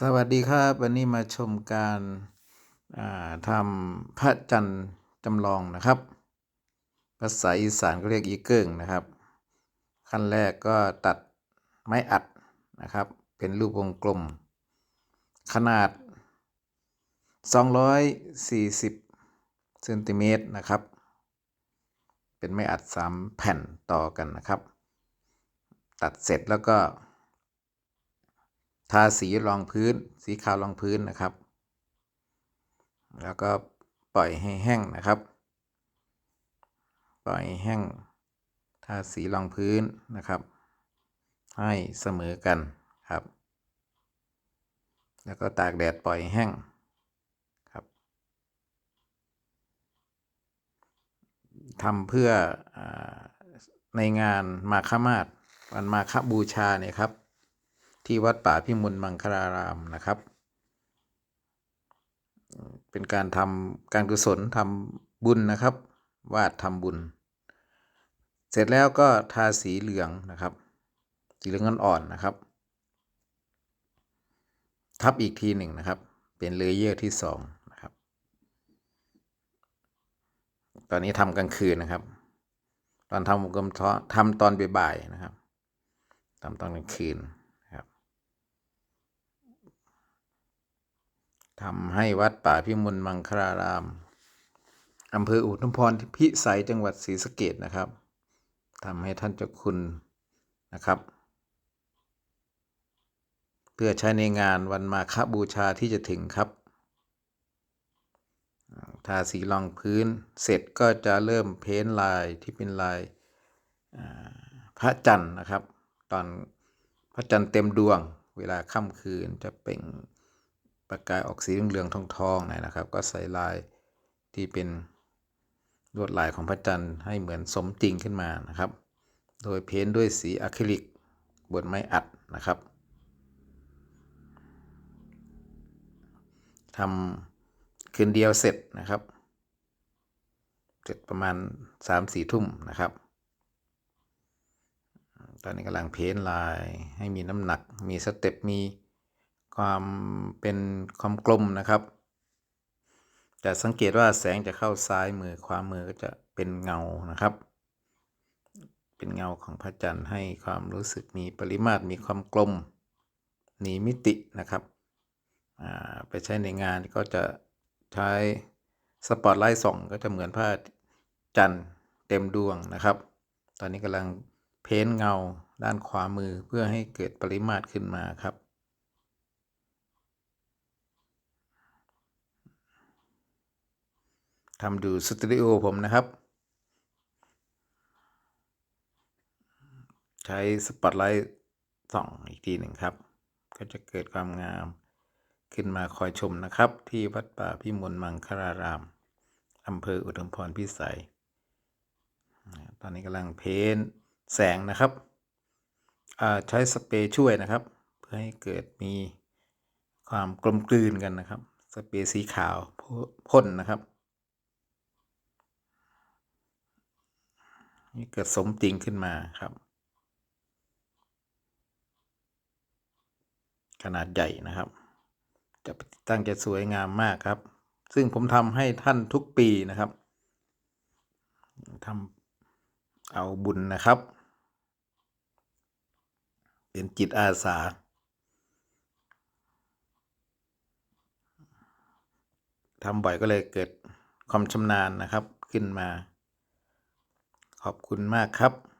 สวัสดีครับ วันนี้มาชมการาทำพระจันทร์จำลองนะครับ ภาษาอีสานก็เรียกอีเกิ้งนะครับ ขั้นแรกก็ตัดไม้อัดนะครับ เป็นรูปวงกลม ขนาด 240เซนติเมตรนะครับ เป็นไม้อัด 3 แผ่นต่อกันนะครับ ตัดเสร็จแล้วก็ ทาสีรองพื้น สีขาวรองพื้นนะครับ แล้วก็ปล่อยให้แห้งนะครับ ปล่อยแห้ง ทาสีรองพื้นนะครับ ให้เสมอกันครับ แล้วก็ตากแดดปล่อยแห้งครับทำเพื่ออในงานมาฆมาศวันมาฆบูชาเนี่ยครับ ที่วัดป่าพิมลมังคลารามนะครับ เป็นการทำการกุศลทำบุญนะครับ วาดทำบุญ เสร็จแล้วก็ทาสีเหลืองนะครับ สีเหลืองอ่อนๆนะครับ ทับอีกทีหนึ่งนะครับ เป็นเลเยอร์ที่สองนะครับ ตอนนี้ทำกลางคืนนะครับ ตอนทำวงกลมทำตอนบ่ายๆนะครับทำตอนกลางคืนนะครับ ทำให้วัดป่าพิมลมังคลารามอำเภออุทุมพรพิสัยจังหวัดศรีสะเกดนะครับทำให้ท่านเจ้าคุณนะครับ เพื่อใช้ในงานวันมาฆบูชาที่จะถึงครับ ทาสีรองพื้นเสร็จก็จะเริ่มเพ้นลายที่เป็นลายพระจันทร์นะครับ ตอนพระจันทร์เต็มดวงเวลาค่ำคืนจะเปล่ง ประกายออกสีเหลืองทองๆนะครับ ก็ใส่ลายที่เป็นลวดลายของพระจันทร์ให้เหมือนสมจริงขึ้นมานะครับ โดยเพ้นด้วยสีอะคริลิกบนไม้อัดนะครับทำคืนเดียวเสร็จนะครับ เสร็จประมาณสามสี่ทุ่มนะครับ ตอนนี้กำลังเพ้นลายให้มีน้ำหนัก มีสเต็ป มี ความเป็นความกลมนะครับ จะสังเกตว่าแสงจะเข้าซ้ายมือขวามือก็จะเป็นเงานะครับ เป็นเงาของพระจันทร์ให้ความรู้สึกมีปริมาตรมีความกลมมีมิตินะครับไปใช้ในงานก็จะใช้สปอตไลท์ส่องก็จะเหมือนพระจันทร์เต็มดวงนะครับ ตอนนี้กำลังเพ้นเงาด้านขวามือเพื่อให้เกิดปริมาตรขึ้นมาครับ ทำดูสตูดิโอผมนะครับ ใช้สปอตไลท์ส่องอีกทีหนึ่งครับ ก็จะเกิดความงามขึ้นมาคอยชมนะครับ ที่วัดป่าพิมลมังคลารามอำเภออุดมพรพิสัย ตอนนี้กำลังเพ้นแสงนะครับ ใช้สเปรย์ช่วยนะครับ เพื่อให้เกิดมีความกลมกลืนกันนะครับ สเปรย์สีขาวพ่นนะครับ นี่เกิดสมจริงขึ้นมาครับ ขนาดใหญ่นะครับ จะตั้งจะสวยงามมากครับ ซึ่งผมทำให้ท่านทุกปีนะครับทำเอาบุญนะครับ เป็นจิตอาสา ทำบ่อยก็เลยเกิดความชำนาญนะครับขึ้นมา ขอบคุณมากครับ